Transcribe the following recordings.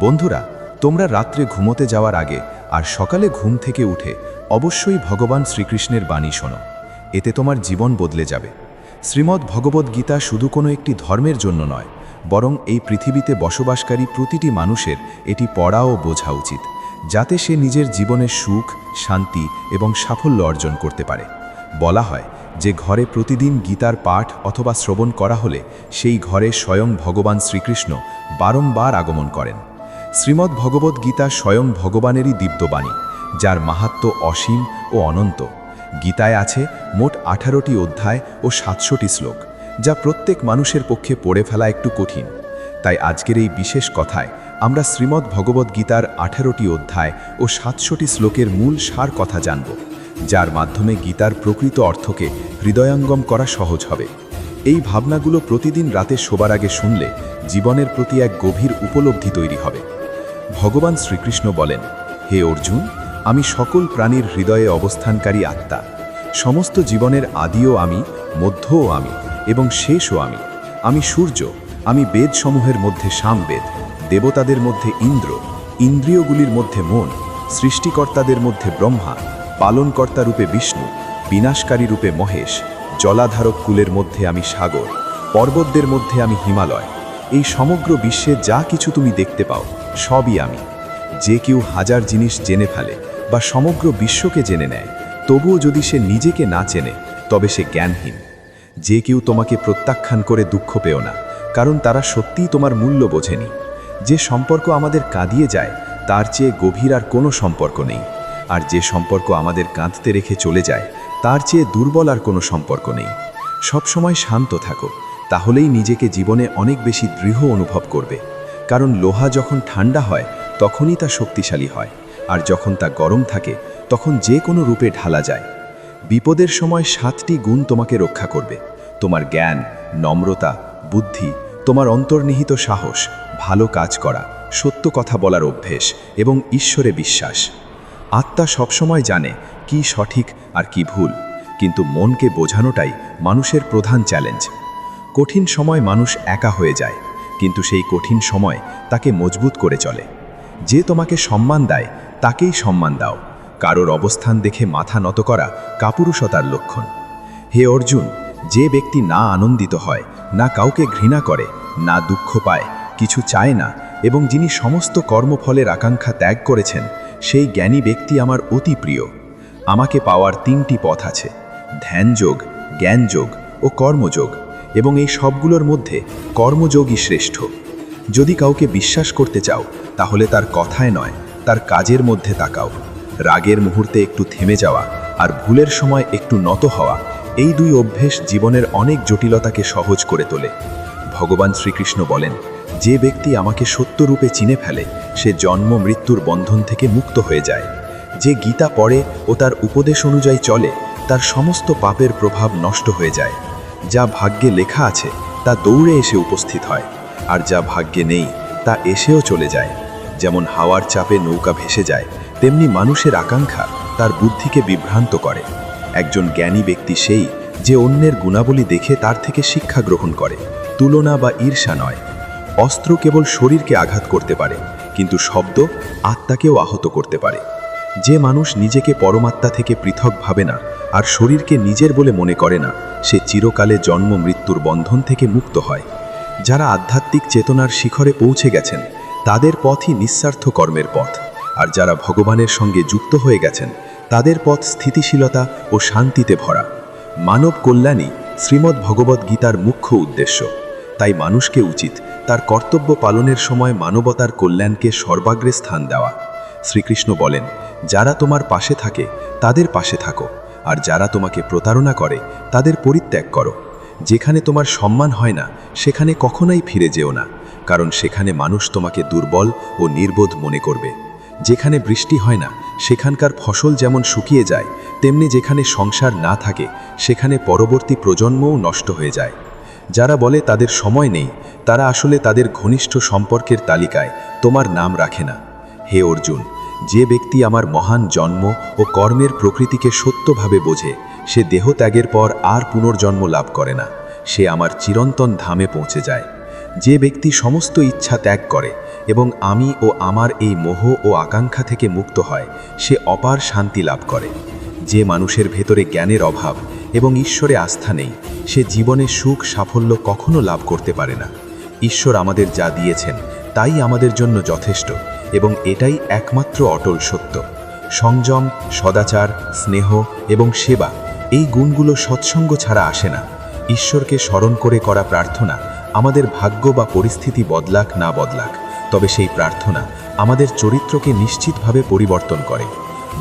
বন্ধুরা, তোমরা রাত্রে ঘুমোতে যাওয়ার আগে আর সকালে ঘুম থেকে উঠে অবশ্যই ভগবান শ্রীকৃষ্ণের বাণী শোনো। এতে তোমার জীবন বদলে যাবে। শ্রীমদ্ ভগবদ্ গীতা শুধু কোনো একটি ধর্মের জন্য নয়, বরং এই পৃথিবীতে বসবাসকারী প্রতিটি মানুষের এটি পড়া ও বোঝা উচিত, যাতে সে নিজের জীবনের সুখ, শান্তি এবং সাফল্য অর্জন করতে পারে। বলা হয়, যে ঘরে প্রতিদিন গীতার পাঠ অথবা শ্রবণ করা হলে সেই ঘরে স্বয়ং ভগবান শ্রীকৃষ্ণ বারংবার আগমন করেন। শ্রীমদ্ ভগবদ্ গীতা স্বয়ং ভগবানেরই দিব্যবাণী যার মাহাত্ম অসীম ও অনন্ত। গীতায় আছে মোট আঠারোটি অধ্যায় ও সাতশোটি শ্লোক, যা প্রত্যেক মানুষের পক্ষে পড়ে ফেলা একটু কঠিন। তাই আজকের এই বিশেষ কথায় আমরা শ্রীমদ্ ভগবদ্ গীতার আঠারোটি অধ্যায় ও সাতশোটি শ্লোকের মূল সার কথা জানব, যার মাধ্যমে গীতার প্রকৃত অর্থকে হৃদয়ঙ্গম করা সহজ হবে। এই ভাবনাগুলো প্রতিদিন রাতে শোবার আগে শুনলে জীবনের প্রতি এক গভীর উপলব্ধি তৈরি হবে। ভগবান শ্রীকৃষ্ণ বলেন, হে অর্জুন, আমি সকল প্রাণীর হৃদয়ে অবস্থানকারী আত্মা। সমস্ত জীবনের আদিও আমি, মধ্যও আমি, এবং শেষও আমি। আমি সূর্য, আমি বেদসমূহের মধ্যে সামবেদ, দেবতাদের মধ্যে ইন্দ্র, ইন্দ্রিয়গুলির মধ্যে মন, সৃষ্টিকর্তাদের মধ্যে ব্রহ্মা, পালনকর্তা রূপে বিষ্ণু, বিনাশকারী রূপে মহেশ, জলাধারক কুলের মধ্যে আমি সাগর, পর্বতদের মধ্যে আমি হিমালয়। এই সমগ্র বিশ্বে যা কিছু তুমি দেখতে পাও সবই আমি। যে কেউ হাজার জিনিস জেনে ফেলে বা সমগ্র বিশ্বকে জেনে নেয়, তবুও যদি সে নিজেকে না চেনে, তবে সে জ্ঞানহীন। যে কেউ তোমাকে প্রত্যাখ্যান করে দুঃখ পেও না, কারণ তারা সত্যিই তোমার মূল্য বোঝেনি। যে সম্পর্ক আমাদের কাঁদিয়ে যায়, তার চেয়ে গভীর আর কোনো সম্পর্ক নেই। আর যে সম্পর্ক আমাদের কাঁদতে রেখে চলে যায়, তার চেয়ে দুর্বল আর কোনো সম্পর্ক নেই। সবসময় শান্ত থাকো, তাহলেই নিজেকে জীবনে অনেক বেশি দৃঢ় অনুভব করবে। কারণ লোহা যখন ঠান্ডা হয়, তখনই তা শক্তিশালী হয়, আর যখন তা গরম থাকে, তখন যে কোনো রূপে ঢালা যায়। বিপদের সময় সাতটি গুণ তোমাকে রক্ষা করবে। তোমার জ্ঞান, নম্রতা, বুদ্ধি, তোমার অন্তর্নিহিত সাহস, ভালো কাজ করা, সত্য কথা বলার অভ্যেস এবং ঈশ্বরে বিশ্বাস। আত্মা সবসময় জানে কি সঠিক আর কি ভুল, কিন্তু মনকে বোঝানোটাই মানুষের প্রধান চ্যালেঞ্জ। কঠিন সময় মানুষ একা হয়ে যায়। কিন্তু সেই কঠিন সময় তাকে মজবুত করে চলে। যে তোমাকে সম্মান দেয়, তাকেই সম্মান দাও। কারোর অবস্থান দেখে মাথা নত করা কাপুরুষতার লক্ষণ। হে অর্জুন, যে ব্যক্তি না আনন্দিত হয়, না কাউকে ঘৃণা করে, না দুঃখ পায়, কিছু চায় না, এবং যিনি সমস্ত কর্মফলের আকাঙ্ক্ষা ত্যাগ করেছেন, সেই জ্ঞানী ব্যক্তি আমার অতি প্রিয়। আমাকে পাওয়ার তিনটি পথ আছে। ধ্যানযোগ, জ্ঞানযোগ ও কর্মযোগ। এবং এই সবগুলোর মধ্যে কর্মযোগই শ্রেষ্ঠ। যদি কাউকে বিশ্বাস করতে চাও, তাহলে তার কথায় নয়, তার কাজের মধ্যে তাকাও। রাগের মুহূর্তে একটু থেমে যাওয়া আর ভুলের সময় একটু নত হওয়া, এই দুই অভ্যেস জীবনের অনেক জটিলতাকে সহজ করে তোলে। ভগবান শ্রীকৃষ্ণ বলেন, যে ব্যক্তি আমাকে সত্যরূপে চিনে ফেলে, সে জন্ম মৃত্যুর বন্ধন থেকে মুক্ত হয়ে যায়। যে গীতা পড়ে ও তার উপদেশ অনুযায়ী চলে, তার সমস্ত পাপের প্রভাব নষ্ট হয়ে যায়। যা ভাগ্যে লেখা আছে তা দৌড়ে এসে উপস্থিত হয়, আর যা ভাগ্যে নেই তা এসেও চলে যায়। যেমন হাওয়ার চাপে নৌকা ভেসে যায়, তেমনি মানুষের আকাঙ্ক্ষা তার বুদ্ধিকে বিভ্রান্ত করে। একজন জ্ঞানী ব্যক্তি সেই যে অন্যের গুণাবলী দেখে তার থেকে শিক্ষা গ্রহণ করে। তুলনা বা ঈর্ষা নয়। অস্ত্র কেবল শরীরকে আঘাত করতে পারে, কিন্তু শব্দ আত্মাকেও আহত করতে পারে। যে মানুষ নিজেকে পরমাত্মা থেকে পৃথক ভাবে না, আর শরীরকে নিজের বলে মনে করে না, সে চিরকালে জন্ম মৃত্যুর বন্ধন থেকে মুক্ত হয়। যারা আধ্যাত্মিক চেতনার শিখরে পৌঁছে গেছেন, তাদের পথই নিঃস্বার্থ কর্মের পথ। আর যারা ভগবানের সঙ্গে যুক্ত হয়ে গেছেন, তাদের পথ স্থিতিশীলতা ও শান্তিতে ভরা। মানব কল্যাণই শ্রীমদ্ ভগবদ্ গীতার মুখ্য উদ্দেশ্য। তাই মানুষকে উচিত তার কর্তব্য পালনের সময় মানবতার কল্যাণকে সর্বাগ্রে স্থান দেওয়া। শ্রীকৃষ্ণ বলেন, যারা তোমার পাশে থাকে, তাদের পাশে থাকো, আর যারা তোমাকে প্রতারণা করে, তাদের পরিত্যাগ করো। যেখানে তোমার সম্মান হয় না, সেখানে কখনোই ফিরে যেও না, কারণ সেখানে মানুষ তোমাকে দুর্বল ও নির্বোধ মনে করবে। যেখানে বৃষ্টি হয় না, সেখানকার ফসল যেমন শুকিয়ে যায়, তেমনি যেখানে সংসার না থাকে, সেখানে পরবর্তী প্রজন্মও নষ্ট হয়ে যায়। যারা বলে তাদের সময় নেই, তারা আসলে তাদের ঘনিষ্ঠ সম্পর্কের তালিকায় তোমার নাম রাখে না। হে অর্জুন, যে ব্যক্তি আমার মহান জন্ম ও কর্মের প্রকৃতিকে সত্যভাবে বোঝে, সে দেহত্যাগের পর আর পুনর্জন্ম লাভ করে না, সে আমার চিরন্তন ধামে পৌঁছে যায়। যে ব্যক্তি সমস্ত ইচ্ছা ত্যাগ করে এবং আমি ও আমার এই মোহ ও আকাঙ্ক্ষা থেকে মুক্ত হয়, সে অপার শান্তি লাভ করে। যে মানুষের ভেতরে জ্ঞানের অভাব এবং ঈশ্বরে আস্থা নেই, সে জীবনে সুখ সাফল্য কখনো লাভ করতে পারে না। ঈশ্বর আমাদের যা দিয়েছেন তাই আমাদের জন্য যথেষ্ট এবং এটাই একমাত্র অটল সত্য। সংযম, সদাচার, স্নেহ এবং সেবা, এই গুণগুলো সৎসঙ্গ ছাড়া আসে না। ঈশ্বরকে স্মরণ করে করা প্রার্থনা আমাদের ভাগ্য বা পরিস্থিতি বদলাক না বদলাক, তবে সেই প্রার্থনা আমাদের চরিত্রকে নিশ্চিতভাবে পরিবর্তন করে।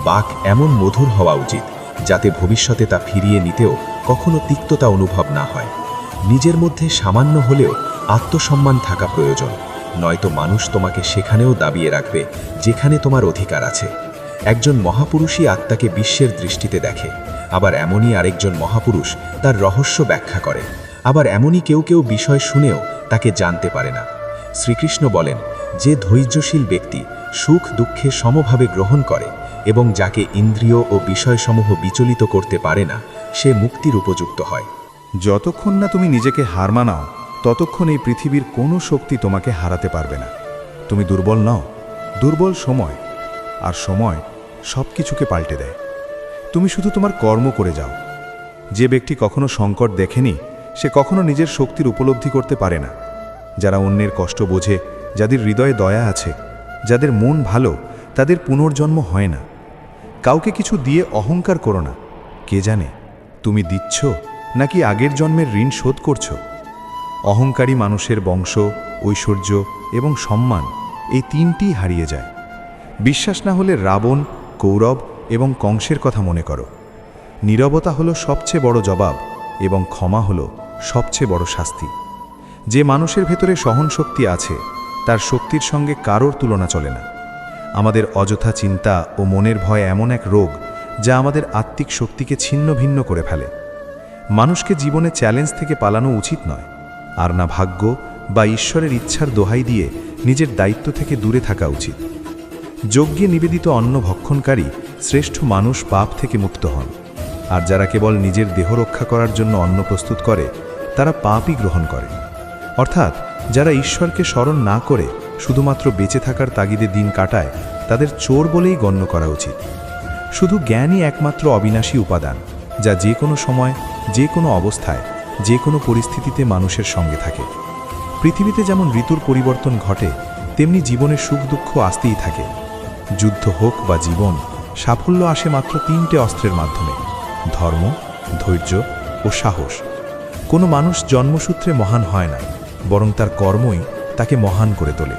বাক এমন মধুর হওয়া উচিত, যাতে ভবিষ্যতে তা ফিরিয়ে নিতেও কখনো তিক্ততা অনুভব না হয়। নিজের মধ্যে সামান্য হলেও আত্মসম্মান থাকা প্রয়োজন। নয়তো মানুষ তোমাকে সেখানেও দাবিয়ে রাখবে, যেখানে তোমার অধিকার আছে। একজন মহাপুরুষই আত্মাকে বিশ্বের দৃষ্টিতে দেখে, আবার এমনই আরেকজন মহাপুরুষ তার রহস্য ব্যাখ্যা করে, আবার এমনই কেউ কেউ বিষয় শুনেও তাকে জানতে পারে না। শ্রীকৃষ্ণ বলেন, যে ধৈর্যশীল ব্যক্তি সুখ দুঃখে সমভাবে গ্রহণ করে এবং যাকে ইন্দ্রিয় ও বিষয়সমূহ বিচলিত করতে পারে না, সে মুক্তির উপযুক্ত হয়। যতক্ষণ না তুমি নিজেকে হার মানাও ততক্ষণ এই পৃথিবীর কোনো শক্তি তোমাকে হারাতে পারবে না। তুমি দুর্বল নও, দুর্বল সময়, আর সময় সব কিছুকে পাল্টে দেয়। তুমি শুধু তোমার কর্ম করে যাও। যে ব্যক্তি কখনো সংকট দেখেনি, সে কখনো নিজের শক্তির উপলব্ধি করতে পারে না। যারা অন্যের কষ্ট বোঝে, যাদের হৃদয়ে দয়া আছে, যাদের মন ভালো, তাদের পুনর্জন্ম হয় না। কাউকে কিছু দিয়ে অহংকার করো না। কে জানে, তুমি দিচ্ছ, নাকি আগের জন্মের ঋণ শোধ করছ? অহংকারী মানুষের বংশ, ঐশ্বর্য এবং সম্মান এই তিনটি হারিয়ে যায়। বিশ্বাস না হলে রাবণ, কৌরব এবং কংসের কথা মনে করো। নীরবতা হলো সবচেয়ে বড় জবাব এবং ক্ষমা হলো সবচেয়ে বড় শাস্তি। যে মানুষের ভেতরে সহনশক্তি আছে, তার শক্তির সঙ্গে কারোর তুলনা চলে না। আমাদের অযথা চিন্তা ও মনের ভয় এমন এক রোগ যা আমাদের আত্মিক শক্তিকে ছিন্ন ভিন্ন করে ফেলে। মানুষকে জীবনে চ্যালেঞ্জ থেকে পালানো উচিত নয়। আর না ভাগ্য বা ঈশ্বরের ইচ্ছার দোহাই দিয়ে নিজের দায়িত্ব থেকে দূরে থাকা উচিত। যজ্ঞে নিবেদিত অন্ন ভক্ষণকারী শ্রেষ্ঠ মানুষ পাপ থেকে মুক্ত হন। আর যারা কেবল নিজের দেহ রক্ষা করার জন্য অন্ন প্রস্তুত করে, তারা পাপই গ্রহণ করে। অর্থাৎ যারা ঈশ্বরকে স্মরণ না করে শুধুমাত্র বেঁচে থাকার তাগিদে দিন কাটায়, তাদের চোর বলেই গণ্য করা উচিত। শুধু জ্ঞানই একমাত্র অবিনাশী উপাদান, যা যে কোনো সময় যে কোনো অবস্থায় যে কোনো পরিস্থিতিতে মানুষের সঙ্গে থাকে। পৃথিবীতে যেমন ঋতুর পরিবর্তন ঘটে, তেমনি জীবনের সুখ, দুঃখ আসতেই থাকে। যুদ্ধ হোক বা জীবন, সাফল্য আসে মাত্র তিনটে অস্ত্রের মাধ্যমে, ধর্ম, ধৈর্য ও সাহস। কোনো মানুষ জন্মসূত্রে মহান হয় না, বরং তার কর্মই তাকে মহান করে তোলে।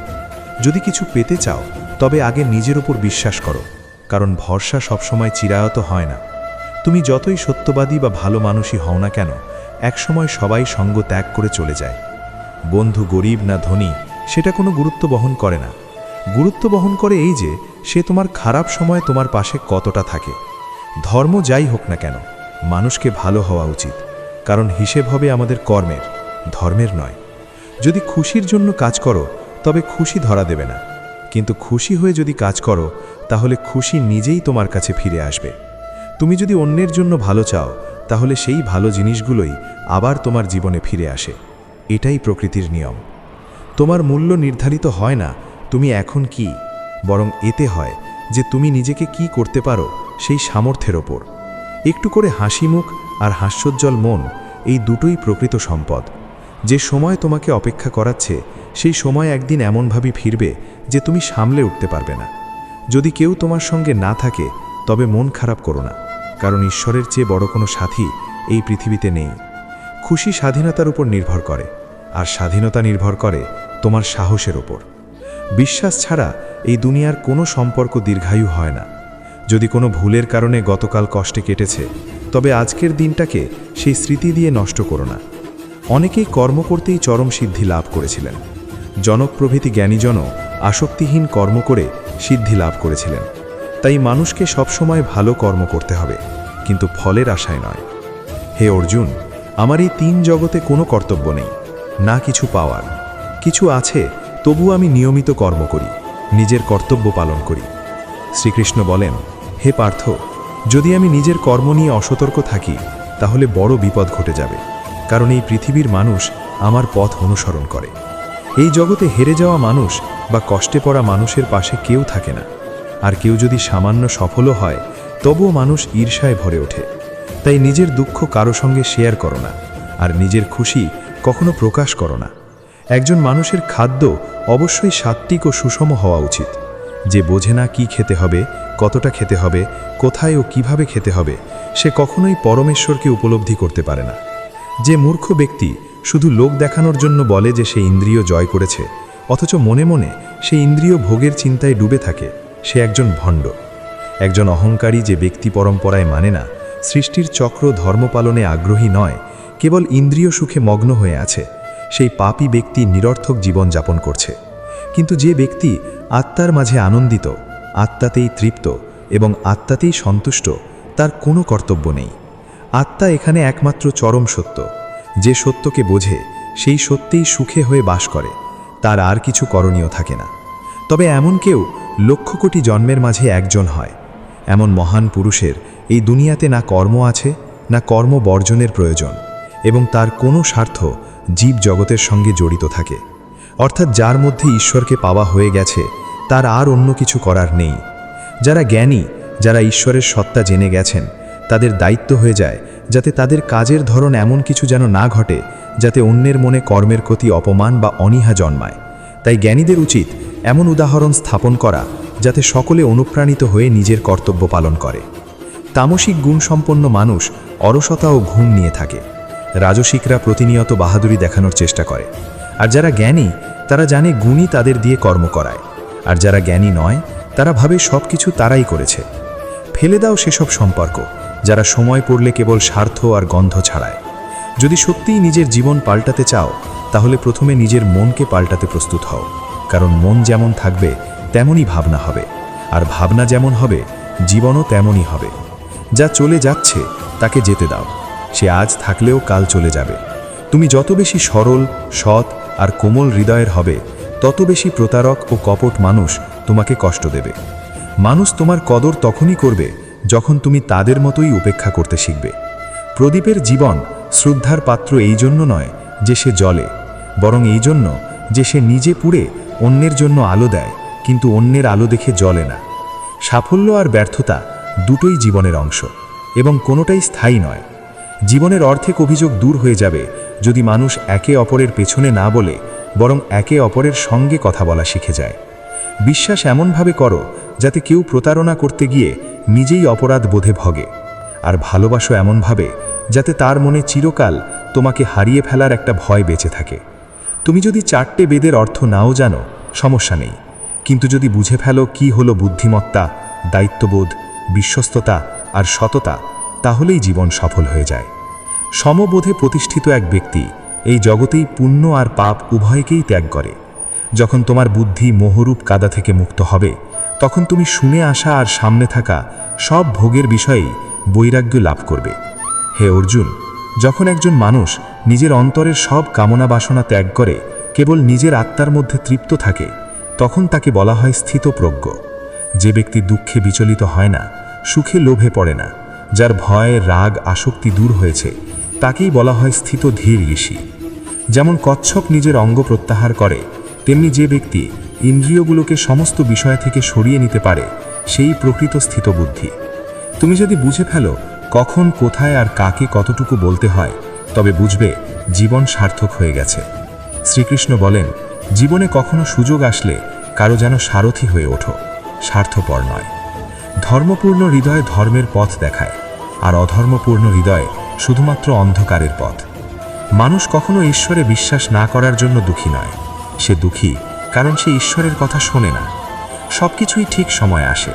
যদি কিছু পেতে চাও, তবে আগে নিজের উপর বিশ্বাস করো, কারণ ভরসা সবসময় চিরায়ত হয় না। তুমি যতই সত্যবাদী বা ভালো মানুষই হও না কেন একসময় সবাই সঙ্গ ত্যাগ করে চলে যায়। বন্ধু গরিব না ধনী, সেটা কোনো গুরুত্ব বহন করে না। গুরুত্ব বহন করে এই যে, সে তোমার খারাপ সময় তোমার পাশে কতটা থাকে। ধর্ম যাই হোক না কেন, মানুষকে ভালো হওয়া উচিত। কারণ হিসেব হবে আমাদের কর্মের, ধর্মের নয়। যদি খুশির জন্য কাজ করো, তবে খুশি ধরা দেবে না। কিন্তু খুশি হয়ে যদি কাজ করো, তাহলে খুশি নিজেই তোমার কাছে ফিরে আসবে। তুমি যদি অন্যের জন্য ভালো চাও, তাহলে সেই ভালো জিনিসগুলোই আবার তোমার জীবনে ফিরে আসে। এটাই প্রকৃতির নিয়ম। তোমার মূল্য নির্ধারিত হয় না, তুমি এখন কি, বরং এতে হয় যে তুমি নিজেকে কি করতে পারো সেই সামর্থ্যের ওপর। একটু করে হাসি মুখ আর হাস্যোজ্জ্বল মন এই দুটোই প্রকৃত সম্পদ। যে সময় তোমাকে অপেক্ষা করাচ্ছে, সেই সময় একদিন এমনভাবে ফিরবে যে তুমি সামলে উঠতে পারবে না। যদি কেউ তোমার সঙ্গে না থাকে, তবে মন খারাপ করো না, কারণ ঈশ্বরের চেয়ে বড় কোনো সাথী এই পৃথিবীতে নেই। খুশি স্বাধীনতার উপর নির্ভর করে, আর স্বাধীনতা নির্ভর করে তোমার সাহসের ওপর বিশ্বাস ছাড়া এই দুনিয়ার কোনো সম্পর্ক দীর্ঘায়ু হয় না। যদি কোনো ভুলের কারণে গতকাল কষ্টে কেটেছে, তবে আজকের দিনটাকে সেই স্মৃতি দিয়ে নষ্ট করো না। অনেকেই কর্ম করতেই চরম সিদ্ধি লাভ করেছিলেন। জনক প্রভৃতি জ্ঞানীজনও আসক্তিহীন কর্ম করে সিদ্ধি লাভ করেছিলেন। তাই মানুষকে সবসময় ভালো কর্ম করতে হবে, কিন্তু ফলের আশায় নয়। হে অর্জুন আমার এই তিন জগতে কোনো কর্তব্য নেই, না কিছু পাওয়ার। কিছু আছে তবু আমি নিয়মিত কর্ম করি, নিজের কর্তব্য পালন করি। শ্রীকৃষ্ণ বলেন, হে পার্থ, যদি আমি নিজের কর্ম নিয়ে অসতর্ক থাকি, তাহলে বড় বিপদ ঘটে যাবে, কারণ এই পৃথিবীর মানুষ আমার পথ অনুসরণ করে। এই জগতে হেরে যাওয়া মানুষ বা কষ্টে পড়া মানুষের পাশে কেউ থাকে না। আর কেউ যদি সামান্য সফলও হয়, তবুও মানুষ ঈর্ষায় ভরে ওঠে। তাই নিজের দুঃখ কারও সঙ্গে শেয়ার করো না, আর নিজের খুশি কখনো প্রকাশ করো না। একজন মানুষের খাদ্য অবশ্যই সাত্ত্বিক ও সুষম হওয়া উচিত। যে বোঝে না কি খেতে হবে, কতটা খেতে হবে, কোথায় ও কীভাবে খেতে হবে, সে কখনোই পরমেশ্বরকে উপলব্ধি করতে পারে না। যে মূর্খ ব্যক্তি শুধু লোক দেখানোর জন্য বলে যে সে ইন্দ্রিয় জয় করেছে, অথচ মনে মনে সে ইন্দ্রিয় ভোগের চিন্তায় ডুবে থাকে, সে একজন ভণ্ড। একজন অহংকারী যে ব্যক্তি পরম্পরায় মানে না সৃষ্টির চক্র ধর্ম পালনে আগ্রহী নয়, কেবল ইন্দ্রিয় সুখে মগ্ন হয়ে আছে, সেই পাপী ব্যক্তি নিরর্থক জীবন যাপন করছে। কিন্তু যে ব্যক্তি আত্মার মাঝে আনন্দিত, আত্মাতেই তৃপ্ত এবং আত্মাতেই সন্তুষ্ট, তার কোনো কর্তব্য নেই। আত্মা এখানে একমাত্র চরম সত্য। যে সত্যকে বোঝে, সেই সত্যেই সুখে হয়ে বাস করে, তার আর কিছু করণীয় থাকে না। তবে এমন কেউ লক্ষ কোটি জন্মের মাঝে একজন হয়। এমন মহান পুরুষের এই দুনিয়াতে না কর্ম আছে, না কর্ম বর্জনের প্রয়োজন, এবং তার কোনো স্বার্থ জীব জগতের সঙ্গে জড়িত থাকে। অর্থাৎ যার মধ্যে ঈশ্বরকে পাওয়া হয়ে গেছে, তার আর অন্য কিছু করার নেই। যারা জ্ঞানী, যারা ঈশ্বরের সত্তা জেনে গেছেন, তাদের দায়িত্ব হয়ে যায় যাতে তাদের কাজের ধরন এমন কিছু যেন না ঘটে, যাতে অন্যের মনে কর্মের ক্ষতি অপমান বা অনীহা জন্মায়। তাই জ্ঞানীদের উচিত এমন উদাহরণ স্থাপন করা যাতে সকলে অনুপ্রাণিত হয়ে নিজের কর্তব্য পালন করে। তামসিক গুণসম্পন্ন মানুষ অলসতা ও ঘুম নিয়ে থাকে। রাজসিকরা প্রতিনিয়ত বাহাদুরি দেখানোর চেষ্টা করে। আর যারা জ্ঞানী, তারা জানে গুণই তাদের দিয়ে কর্ম করায়। আর যারা জ্ঞানী নয়, তারা ভাবে সব কিছু তারাই করেছে। ফেলে দাও সেসব সম্পর্ক, যারা সময় পড়লে কেবল স্বার্থ আর গন্ধ ছাড়ায়। যদি সত্যিই নিজের জীবন পাল্টাতে চাও, তাহলে প্রথমে নিজের মনকে পাল্টাতে প্রস্তুত হও। কারণ মন যেমন থাকবে, তেমনই ভাবনা হবে। আর ভাবনা যেমন হবে, জীবনও তেমনই হবে। যা চলে যাচ্ছে, তাকে যেতে দাও। সে আজ থাকলেও কাল চলে যাবে। তুমি যত বেশি সরল, সৎ আর কোমল হৃদয়ের হবে, তত বেশি প্রতারক ও কপট মানুষ তোমাকে কষ্ট দেবে। মানুষ তোমার কদর তখনই করবে, যখন তুমি তাদের মতোই উপেক্ষা করতে শিখবে। প্রদীপের জীবন শ্রদ্ধার পাত্র এই জন্য নয় যে সে জলে, বরং এই জন্য যে সে নিজে পুড়ে অন্যের জন্য আলো দেয়, কিন্তু অন্যের আলো দেখে জ্বলে না। সাফল্য আর ব্যর্থতা দুটোই জীবনের অংশ, এবং কোনোটাই স্থায়ী নয়। জীবনের অর্ধেক অভিযোগ দূর হয়ে যাবে যদি মানুষ একে অপরের পেছনে না বলে, বরং একে অপরের সঙ্গে কথা বলা শিখে যায়। বিশ্বাস এমনভাবে করো যাতে কেউ প্রতারণা করতে গিয়ে নিজেই অপরাধ বোধে ভগে। আর ভালোবাসো এমনভাবে যাতে তার মনে চিরকাল তোমাকে হারিয়ে ফেলার একটা ভয় বেঁচে থাকে। তুমি যদি চারটে বেদের অর্থ নাও জানো, সমস্যা নেই। কিন্তু যদি বুঝে ফেলো কি হলো বুদ্ধিমত্তা, দায়িত্ববোধ, বিশ্বস্ততা আর সততা, তাহলেই জীবন সফল হয়ে যায়। সমবোধে প্রতিষ্ঠিত এক ব্যক্তি এই জগতেই পুণ্য আর পাপ উভয়কেই ত্যাগ করে। যখন তোমার বুদ্ধি মোহরূপ কাদা থেকে মুক্ত হবে, তখন তুমি শুনে আসা আর সামনে থাকা সব ভোগের বিষয়েই বৈরাগ্য লাভ করবে। হে অর্জুন, যখন একজন মানুষ নিজের অন্তরের সব কামনা বাসনা ত্যাগ করে, কেবল নিজের আত্মার মধ্যে তৃপ্ত থাকে, তখন তাকে বলা হয় স্থিতপ্রজ্ঞ। যে ব্যক্তি দুঃখে বিচলিত হয় না, সুখে লোভে পড়ে না, যার ভয়, রাগ, আসক্তি দূর হয়েছে, তাকেই বলা হয় স্থিত ধীর ঋষি। যেমন কচ্ছপ নিজের অঙ্গ প্রত্যাহার করে, তেমনি যে ব্যক্তি ইন্দ্রিয়গুলোকে সমস্ত বিষয় থেকে সরিয়ে নিতে পারে, সেই প্রকৃত স্থিতবুদ্ধি। তুমি যদি বুঝে ফেলো কখন, কোথায় আর কাকে কতটুকু বলতে হয়, তবে বুঝবে জীবন সার্থক হয়ে গেছে। শ্রীকৃষ্ণ বলেন, জীবনে কখনো সুযোগ আসলে কারও যেন সারথি হয়ে ওঠো, স্বার্থপর নয়। ধর্মপূর্ণ হৃদয় ধর্মের পথ দেখায়, আর অধর্মপূর্ণ হৃদয় শুধুমাত্র অন্ধকারের পথ। মানুষ কখনো ঈশ্বরে বিশ্বাস না করার জন্য দুঃখী নয়, সে দুঃখী কারণ সে ঈশ্বরের কথা শোনে না। সব কিছুই ঠিক সময় আসে,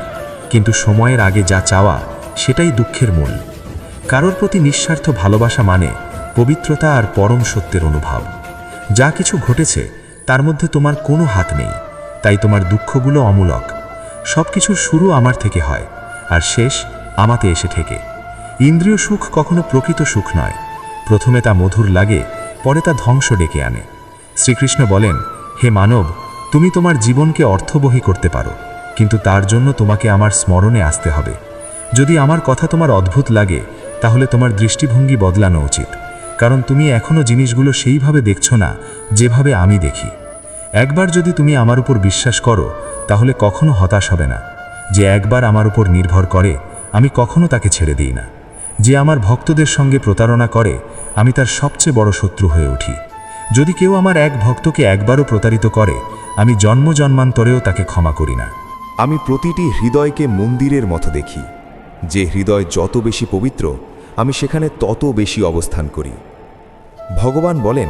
কিন্তু সময়ের আগে যা চাওয়া সেটাই দুঃখের মূল। কারোর প্রতি নিঃস্বার্থ ভালোবাসা মানে পবিত্রতা আর পরম সত্যের অনুভব। যা কিছু ঘটেছে, তার মধ্যে তোমার কোনো হাত নেই। তাই তোমার দুঃখগুলো অমূলক। সব কিছুর শুরু আমার থেকে হয়, আর শেষ আমাতে এসে ঠেকে ইন্দ্রিয় সুখ কখনো প্রকৃত সুখ নয়। প্রথমে তা মধুর লাগে, পরে তা ধ্বংস ডেকে আনে। শ্রীকৃষ্ণ বলেন, হে মানব, তুমি তোমার জীবনকে অর্থবহী করতে পারো, কিন্তু তার জন্য তোমাকে আমার স্মরণে আসতে হবে। যদি আমার কথা তোমার অদ্ভুত লাগে, তাহলে তোমার দৃষ্টিভঙ্গি বদলানো উচিত। কারণ তুমি এখনও জিনিসগুলো সেইভাবে দেখছ না, যেভাবে আমি দেখি। একবার যদি তুমি আমার উপর বিশ্বাস করো, তাহলে কখনো হতাশ হবে না। যে একবার আমার উপর নির্ভর করে, আমি কখনো তাকে ছেড়ে দিই না। যে আমার ভক্তদের সঙ্গে প্রতারণা করে, আমি তার সবচেয়ে বড় শত্রু হয়ে উঠি। যদি কেউ আমার এক ভক্তকে একবারও প্রতারিত করে, আমি জন্ম জন্মান্তরেও তাকে ক্ষমা করি না। আমি প্রতিটি হৃদয়কে মন্দিরের মতো দেখি। যে হৃদয় যত বেশি পবিত্র, আমি সেখানে তত বেশি অবস্থান করি। ভগবান বলেন,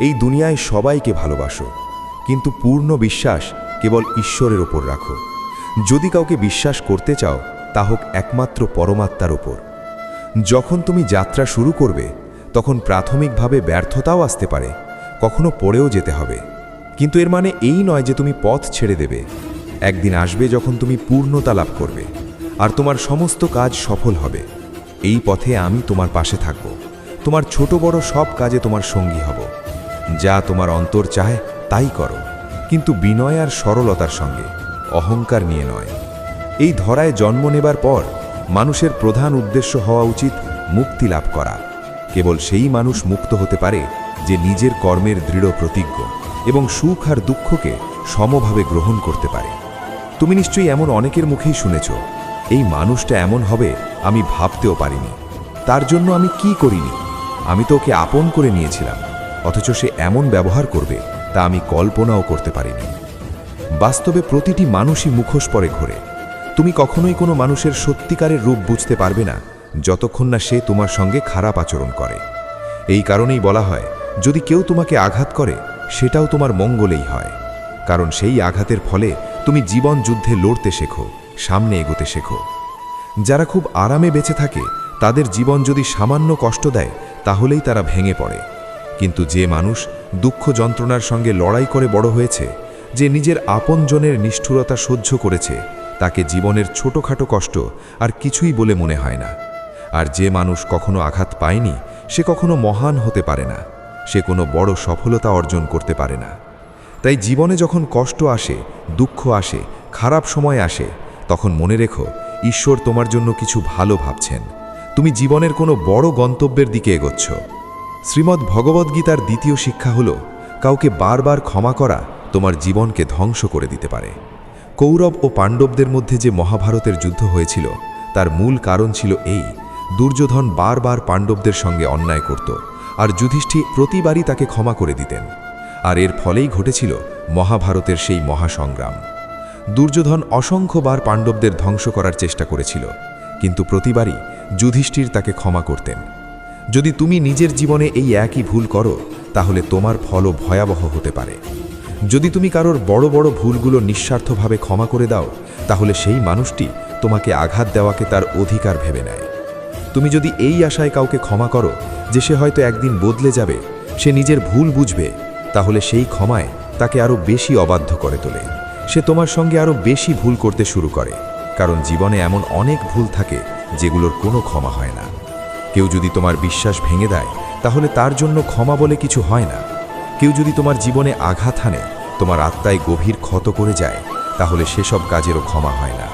এই দুনিয়ায় সবাইকে ভালোবাসো, কিন্তু পূর্ণ বিশ্বাস কেবল ঈশ্বরের ওপর রাখো। যদি কাউকে বিশ্বাস করতে চাও, তা হোক একমাত্র পরমাত্মার ওপর। যখন তুমি যাত্রা শুরু করবে, তখন প্রাথমিকভাবে ব্যর্থতাও আসতে পারে, কখনো পড়েও যেতে হবে। কিন্তু এর মানে এই নয় যে তুমি পথ ছেড়ে দেবে। একদিন আসবে যখন তুমি পূর্ণতা লাভ করবে। আর তোমার সমস্ত কাজ সফল হবে। এই পথে আমি তোমার পাশে থাকব। তোমার ছোট বড় সব কাজে তোমার সঙ্গী হব। যা তোমার অন্তর চায়, তাই করো। কিন্তু বিনয় আর সরলতার সঙ্গে, অহংকার নিয়ে নয়। এই ধরায় জন্ম নেবার পর, মানুষের প্রধান উদ্দেশ্য হওয়া উচিত মুক্তি লাভ করা। কেবল সেই মানুষ মুক্ত হতে পারে যে নিজের কর্মের দৃঢ় প্রতিজ্ঞ এবং সুখ আর দুঃখকে সমভাবে গ্রহণ করতে পারে। তুমি নিশ্চয়ই এমন অনেকের মুখেই শুনেছ এই মানুষটা এমন হবে আমি ভাবতেও পারিনি। তার জন্য আমি কি করিনি? আমি তো ওকে আপন করে নিয়েছিলাম, অথচ সে এমন ব্যবহার করবে তা আমি কল্পনাও করতে পারিনি। বাস্তবে প্রতিটি মানুষই মুখোশ পরে ঘোরে। তুমি কখনোই কোনো মানুষের সত্যিকারের রূপ বুঝতে পারবে না, যতক্ষণ না সে তোমার সঙ্গে খারাপ আচরণ করে। এই কারণেই বলা হয়, যদি কেউ তোমাকে আঘাত করে, সেটাও তোমার মঙ্গলেই হয়। কারণ সেই আঘাতের ফলে তুমি জীবন যুদ্ধে লড়তে শেখো। সামনে এগোতে শেখো। যারা খুব আরামে বেঁচে থাকে, তাদের জীবন যদি সামান্য কষ্ট দেয়, তাহলেই তারা ভেঙে পড়ে। কিন্তু যে মানুষ দুঃখ যন্ত্রণার সঙ্গে লড়াই করে বড় হয়েছে, যে নিজের আপনজনের নিষ্ঠুরতা সহ্য করেছে, তাকে জীবনের ছোটখাটো কষ্ট আর কিছুই বলে মনে হয় না। আর যে মানুষ কখনো আঘাত পায়নি, সে কখনো মহান হতে পারে না। সে কোনো বড় সফলতা অর্জন করতে পারে না। তাই জীবনে যখন কষ্ট আসে, দুঃখ আসে, খারাপ সময় আসে তখন মনে রেখো, ঈশ্বর তোমার জন্য কিছু ভালো ভাবছেন। তুমি জীবনের কোনো বড় গন্তব্যের দিকে এগোচ্ছ। শ্রীমদ্ ভগবদ্গীতার দ্বিতীয় শিক্ষা হল, কাউকে বারবার ক্ষমা করা তোমার জীবনকে ধ্বংস করে দিতে পারে। কৌরব ও পাণ্ডবদের মধ্যে যে মহাভারতের যুদ্ধ হয়েছিল, তার মূল কারণ ছিল এই, দুর্যোধন বারবার পাণ্ডবদের সঙ্গে অন্যায় করত, আর যুধিষ্ঠি প্রতিবারই তাকে ক্ষমা করে দিতেন। আর এর ফলেই ঘটেছিল মহাভারতের সেই মহাসংগ্রাম। দুর্যোধন অসংখ্যবার পাণ্ডবদের ধ্বংস করার চেষ্টা করেছিল, কিন্তু প্রতিবারই যুধিষ্ঠির তাকে ক্ষমা করতেন। যদি তুমি নিজের জীবনে এই একই ভুল করো, তাহলে তোমার ফলও ভয়াবহ হতে পারে। যদি তুমি কারোর বড় বড় ভুলগুলো নিঃস্বার্থভাবে ক্ষমা করে দাও, তাহলে সেই মানুষটি তোমাকে আঘাত দেওয়াকে তার অধিকার ভেবে নেয়। তুমি যদি এই আশায় কাউকে ক্ষমা করো যে সে হয়তো একদিন বদলে যাবে, সে নিজের ভুল বুঝবে, তাহলে সেই ক্ষমায় তাকে আরও বেশি অবাধ্য করে তোলে। সে তোমার সঙ্গে আরও বেশি ভুল করতে শুরু করে, কারণ জীবনে এমন অনেক ভুল থাকে যেগুলোর কোনো ক্ষমা হয় না। কেউ যদি তোমার বিশ্বাস ভেঙে দেয়, তাহলে তার জন্য ক্ষমা বলে কিছু হয় না। কেউ যদি তোমার জীবনে আঘাত হানে, তোমার আত্মায় গভীর ক্ষত করে যায়, তাহলে সেসব কাজেরও ক্ষমা হয় না।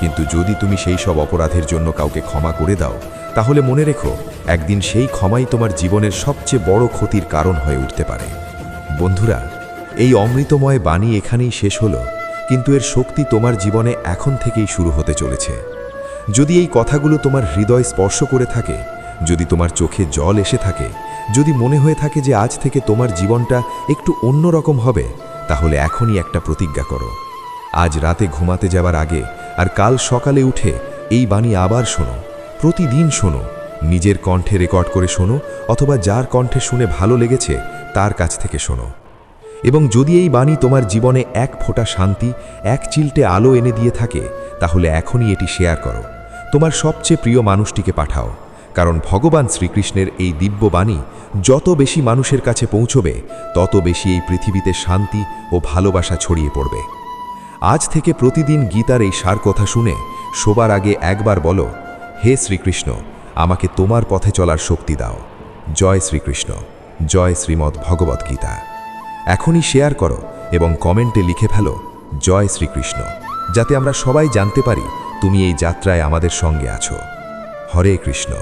কিন্তু যদি তুমি সেই সব অপরাধের জন্য কাউকে ক্ষমা করে দাও, তাহলে মনে রেখো, একদিন সেই ক্ষমাই তোমার জীবনের সবচেয়ে বড় ক্ষতির কারণ হয়ে উঠতে পারে। বন্ধুরা এই অমৃতময় বাণী এখানেই শেষ হলো, কিন্তু এর শক্তি তোমার জীবনে এখন থেকেই শুরু হতে চলেছে। যদি এই কথাগুলো তোমার হৃদয় স্পর্শ করে থাকে, যদি তোমার চোখে জল এসে থাকে, যদি মনে হয়ে থাকে যে আজ থেকে তোমার জীবনটা একটু অন্যরকম হবে, তাহলে এখনই একটা প্রতিজ্ঞা করো। আজ রাতে ঘুমাতে যাবার আগে আর কাল সকালে উঠে এই বাণী আবার শোনো, প্রতিদিন শোনো, নিজের কণ্ঠে রেকর্ড করে শোনো অথবা যার কণ্ঠে শুনে ভালো লেগেছে তার কাছ থেকে শোনো। এবং যদি এই বাণী তোমার জীবনে এক ফোঁটা শান্তি, এক চিলটে আলো এনে দিয়ে থাকে, তাহলে এখনই এটি শেয়ার করো। তোমার সবচেয়ে প্রিয় মানুষটিকে পাঠাও, কারণ ভগবান শ্রীকৃষ্ণের এই দিব্য বাণী যত বেশি মানুষের কাছে পৌঁছবে, তত বেশি এই পৃথিবীতে শান্তি ও ভালোবাসা ছড়িয়ে পড়বে। আজ থেকে প্রতিদিন গীতার এই সার কথা শুনে শোবার আগে একবার বলো, হে শ্রীকৃষ্ণ, আমাকে তোমার পথে চলার শক্তি দাও। জয় শ্রীকৃষ্ণ, জয় শ্রীমদ্ ভগবদ্ গীতা। এখনই শেয়ার করো এবং কমেন্টে লিখে ফেলো, জয় শ্রীকৃষ্ণ। যাতে আমরা সবাই জানতে পারি তুমি এই যাত্রায় আমাদের সঙ্গে আছো। হরে কৃষ্ণ।